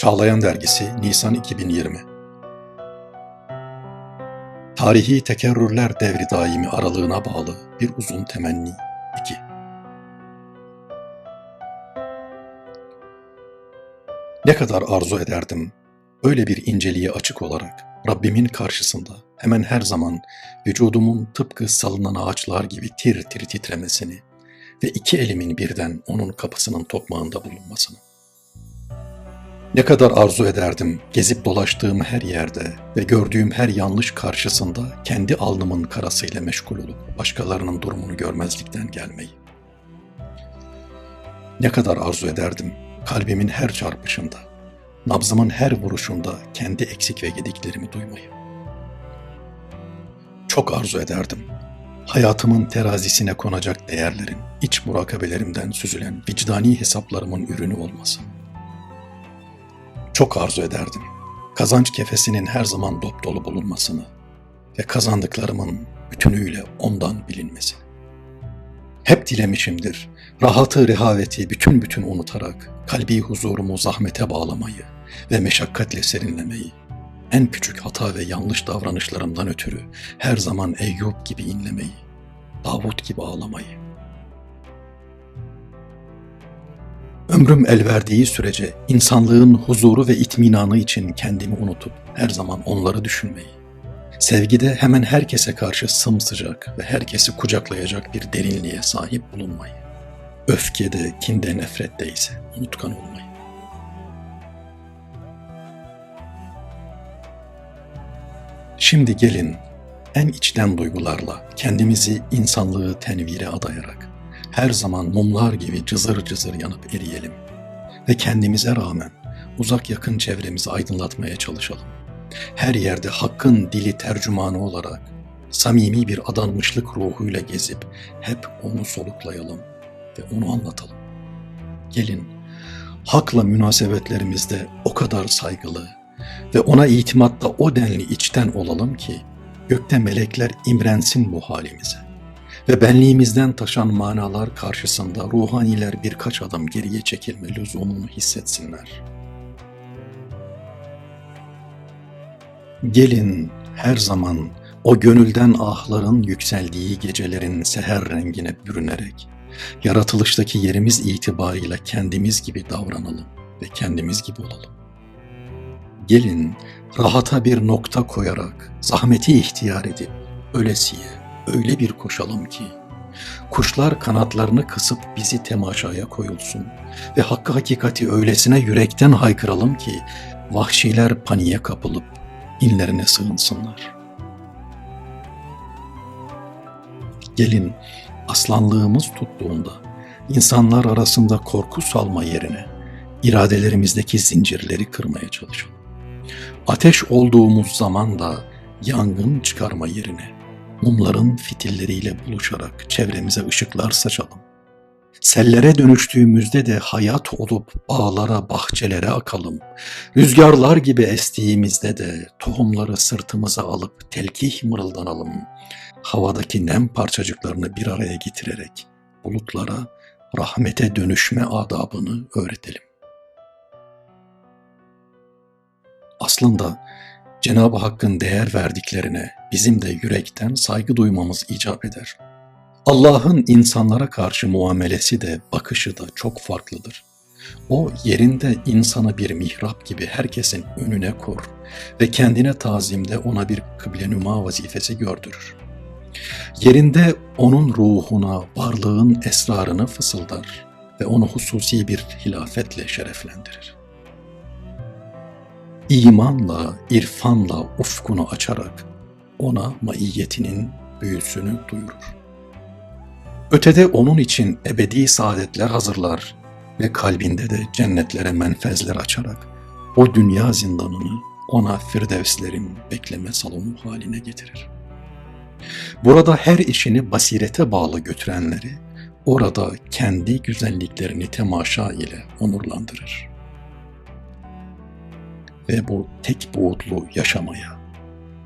Çağlayan Dergisi Nisan 2020 Tarihi tekerrürler devri daimi aralığına bağlı bir uzun temenni. 2 Ne kadar arzu ederdim öyle bir inceliğe açık olarak Rabbimin karşısında hemen her zaman vücudumun tıpkı salınan ağaçlar gibi tir tir titremesini ve iki elimin birden onun kapısının tokmağında bulunmasını. Ne kadar arzu ederdim gezip dolaştığım her yerde ve gördüğüm her yanlış karşısında kendi alnımın karasıyla meşgul olup başkalarının durumunu görmezlikten gelmeyi. Ne kadar arzu ederdim kalbimin her çarpışında, nabzımın her vuruşunda kendi eksik ve gediklerimi duymayı. Çok arzu ederdim hayatımın terazisine konacak değerlerin, iç murakabelerimden süzülen vicdani hesaplarımın ürünü olmasın. Çok arzu ederdim. Kazanç kefesinin her zaman dop dolu bulunmasını ve kazandıklarımın bütünüyle ondan bilinmesini. Hep dilemişimdir. Rahatı, rehaveti bütün bütün unutarak kalbi huzurumu zahmete bağlamayı ve meşakkatle serinlemeyi. En küçük hata ve yanlış davranışlarımdan ötürü her zaman Eyüp gibi inlemeyi, Davut gibi ağlamayı. Ömrüm el verdiği sürece insanlığın huzuru ve itminanı için kendimi unutup her zaman onları düşünmeyi, sevgide hemen herkese karşı sımsıcak ve herkesi kucaklayacak bir derinliğe sahip bulunmayı, öfkede, kinde, nefrette ise unutkan olmayı. Şimdi gelin en içten duygularla kendimizi insanlığı tenvire adayarak her zaman mumlar gibi cızır cızır yanıp eriyelim ve kendimize rağmen uzak yakın çevremizi aydınlatmaya çalışalım. Her yerde hakkın dili tercümanı olarak samimi bir adanmışlık ruhuyla gezip hep onu soluklayalım ve onu anlatalım. Gelin hakla münasebetlerimizde o kadar saygılı ve ona itimatta o denli içten olalım ki gökte melekler imrensin bu halimize ve benliğimizden taşan manalar karşısında ruhaniler birkaç adım geriye çekilme lüzumunu hissetsinler. Gelin her zaman o gönülden ahların yükseldiği gecelerin seher rengine bürünerek, yaratılıştaki yerimiz itibarıyla kendimiz gibi davranalım ve kendimiz gibi olalım. Gelin rahata bir nokta koyarak, zahmeti ihtiyar edip, ölesiye öyle bir koşalım ki, kuşlar kanatlarını kısıp bizi temaşaya koyulsun ve hakkı hakikati öylesine yürekten haykıralım ki, vahşiler paniğe kapılıp inlerine sığınsınlar. Gelin aslanlığımız tuttuğunda insanlar arasında korku salma yerine iradelerimizdeki zincirleri kırmaya çalışalım. Ateş olduğumuz zaman da yangın çıkarma yerine mumların fitilleriyle buluşarak çevremize ışıklar saçalım. Sellere dönüştüğümüzde de hayat olup bağlara, bahçelere akalım. Rüzgarlar gibi estiğimizde de tohumları sırtımıza alıp telkih mırıldanalım. Havadaki nem parçacıklarını bir araya getirerek bulutlara rahmete dönüşme adabını öğretelim. Aslında Cenab-ı Hakk'ın değer verdiklerine bizim de yürekten saygı duymamız icap eder. Allah'ın insanlara karşı muamelesi de bakışı da çok farklıdır. O yerinde insana bir mihrap gibi herkesin önüne kor ve kendine tazimde ona bir kıble nüma vazifesi gördürür. Yerinde onun ruhuna varlığın esrarını fısıldar ve onu hususi bir hilafetle şereflendirir imanla, irfanla ufkunu açarak ona maiyetinin büyüsünü duyurur. Ötede onun için ebedi saadetler hazırlar ve kalbinde de cennetlere menfezler açarak o dünya zindanını ona firdevslerin bekleme salonu haline getirir. Burada her işini basirete bağlı götürenleri orada kendi güzelliklerini temaşa ile onurlandırır ve bu tek boğutlu yaşamaya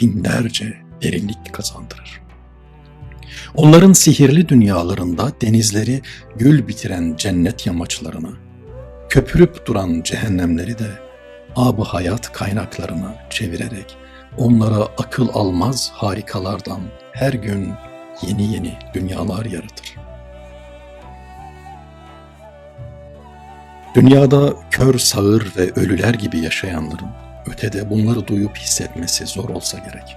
binlerce derinlik kazandırır. Onların sihirli dünyalarında denizleri gül bitiren cennet yamaçlarına, köpürüp duran cehennemleri de ab hayat kaynaklarına çevirerek onlara akıl almaz harikalardan her gün yeni yeni dünyalar yaratır. Dünyada kör, sağır ve ölüler gibi yaşayanların ötede bunları duyup hissetmesi zor olsa gerek.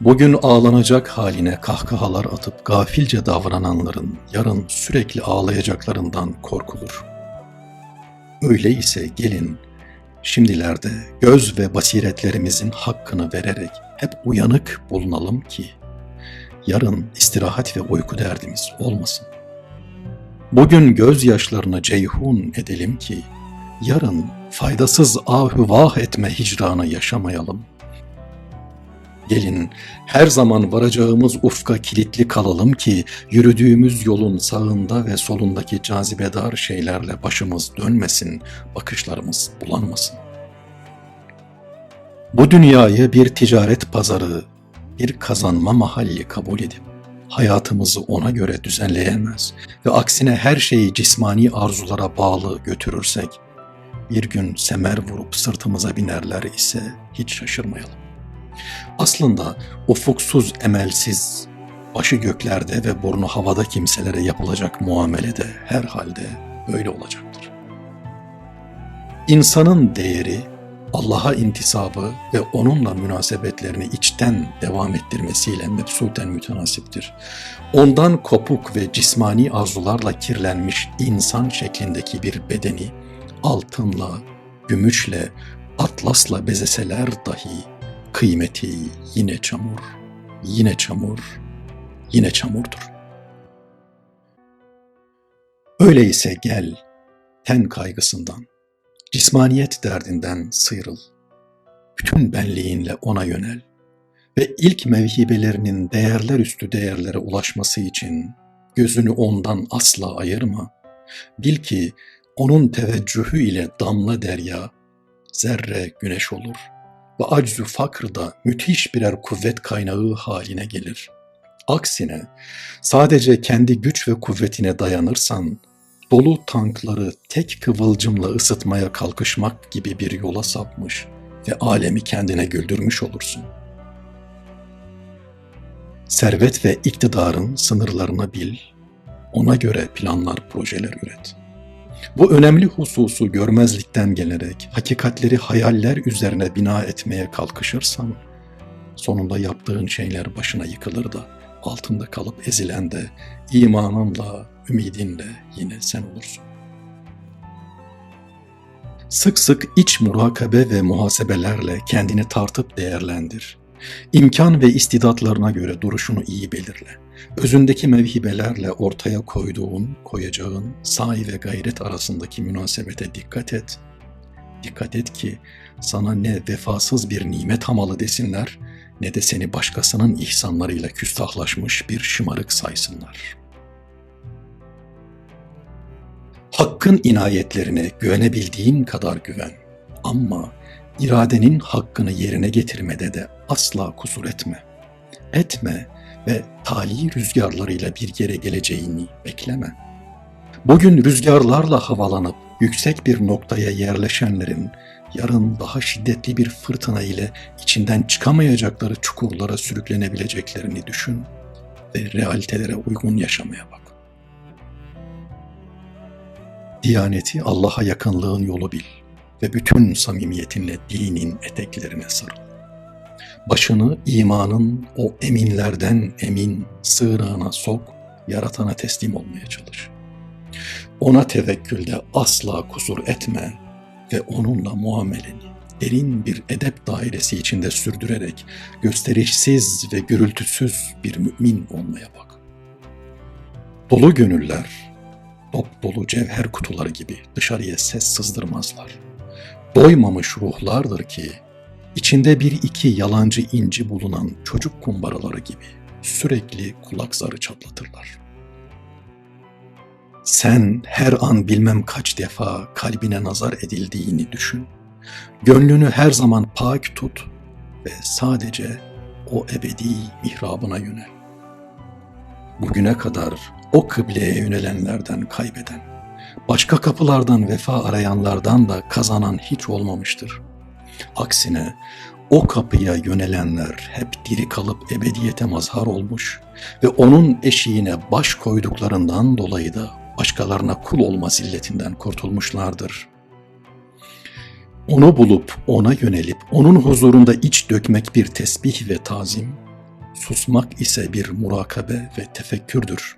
Bugün ağlanacak haline kahkahalar atıp gafilce davrananların yarın sürekli ağlayacaklarından korkulur. Öyleyse gelin şimdilerde göz ve basiretlerimizin hakkını vererek hep uyanık bulunalım ki yarın istirahat ve uyku derdimiz olmasın. Bugün gözyaşlarını ceyhun edelim ki yarın faydasız ahü vah etme hicranı yaşamayalım. Gelin her zaman varacağımız ufka kilitli kalalım ki yürüdüğümüz yolun sağında ve solundaki cazibedar şeylerle başımız dönmesin, bakışlarımız bulanmasın. Bu dünyayı bir ticaret pazarı, bir kazanma mahalli kabul edip hayatımızı ona göre düzenleyemez ve aksine her şeyi cismani arzulara bağlı götürürsek bir gün semer vurup sırtımıza binerler ise hiç şaşırmayalım. Aslında ufuksuz, emelsiz, başı göklerde ve burnu havada kimselere yapılacak muamele de herhalde böyle olacaktır. İnsanın değeri Allah'a intisabı ve onunla münasebetlerini içten devam ettirmesiyle mebsuten mütenasiptir. Ondan kopuk ve cismani arzularla kirlenmiş insan şeklindeki bir bedeni altınla, gümüşle, atlasla bezeseler dahi kıymeti yine çamur, yine çamur, yine çamurdur. Öyleyse gel ten kaygısından, cismaniyet derdinden sıyrıl. Bütün benliğinle ona yönel ve ilk mevhibelerinin değerler üstü değerlere ulaşması için gözünü ondan asla ayırma. Bil ki onun teveccühü ile damla derya, zerre güneş olur ve aczu fakr da müthiş birer kuvvet kaynağı haline gelir. Aksine sadece kendi güç ve kuvvetine dayanırsan dolu tankları tek kıvılcımla ısıtmaya kalkışmak gibi bir yola sapmış ve alemi kendine güldürmüş olursun. Servet ve iktidarın sınırlarını bil, ona göre planlar, projeler üret. Bu önemli hususu görmezlikten gelerek hakikatleri hayaller üzerine bina etmeye kalkışırsan, sonunda yaptığın şeyler başına yıkılır da altında kalıp ezilen de imanınla, ümidinle yine sen olursun. Sık sık iç murakabe ve muhasebelerle kendini tartıp değerlendir. İmkan ve istidatlarına göre duruşunu iyi belirle. Özündeki mevhibelerle ortaya koyduğun, koyacağın sahi ve gayret arasındaki münasebete dikkat et. Dikkat et ki sana ne vefasız bir nimet hamalı desinler ne de seni başkasının ihsanlarıyla küstahlaşmış bir şımarık saysınlar.'' Hakkın inayetlerine güvenebildiğin kadar güven. Ama iradenin hakkını yerine getirmede de asla kusur etme. Etme ve tali rüzgarlarıyla bir yere geleceğini bekleme. Bugün rüzgarlarla havalanıp yüksek bir noktaya yerleşenlerin yarın daha şiddetli bir fırtına ile içinden çıkamayacakları çukurlara sürüklenebileceklerini düşün ve realitelere uygun yaşamaya bak. Diyaneti Allah'a yakınlığın yolu bil ve bütün samimiyetinle dinin eteklerine sarıl. Başını imanın o eminlerden emin sığınağına sok, yaratana teslim olmaya çalış. Ona tevekkülde asla kusur etme ve onunla muameleni derin bir edep dairesi içinde sürdürerek gösterişsiz ve gürültüsüz bir mümin olmaya bak. Dolu gönüller dop dolu cevher kutuları gibi dışarıya ses sızdırmazlar. Doymamış ruhlardır ki içinde bir iki yalancı inci bulunan çocuk kumbaraları gibi sürekli kulak zarı çatlatırlar. Sen her an bilmem kaç defa kalbine nazar edildiğini düşün. Gönlünü her zaman pak tut ve sadece o ebedi mihrabına yönel. Bugüne kadar o kıbleye yönelenlerden kaybeden, Başka kapılardan vefa arayanlardan da kazanan hiç olmamıştır. Aksine o kapıya yönelenler hep diri kalıp ebediyete mazhar olmuş ve onun eşiğine baş koyduklarından dolayı da başkalarına kul olma zilletinden kurtulmuşlardır. Onu bulup ona yönelip onun huzurunda iç dökmek bir tesbih ve tazim, susmak ise bir murakabe ve tefekkürdür.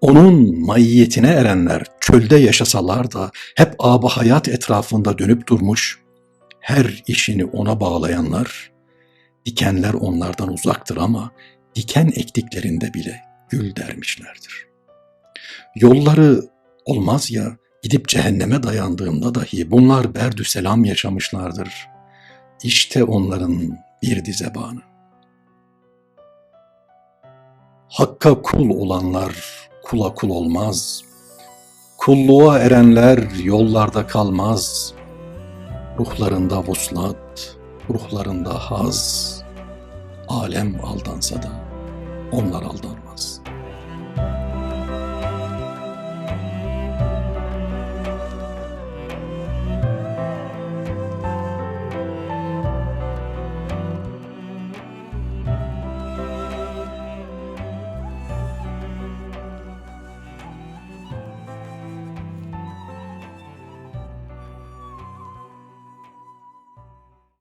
Onun maiyetine erenler çölde yaşasalar da hep aba hayat etrafında dönüp durmuş, her işini ona bağlayanlar, dikenler onlardan uzaktır ama diken ektiklerinde bile gül dermişlerdir. Yolları olmaz ya gidip cehenneme dayandığında dahi bunlar berdü selam yaşamışlardır. İşte onların bir dize bağını. Hakka kul olanlar kula kul olmaz. Kulluğa erenler yollarda kalmaz. Ruhlarında vuslat, ruhlarında haz. Alem aldansa da onlar aldanmaz.''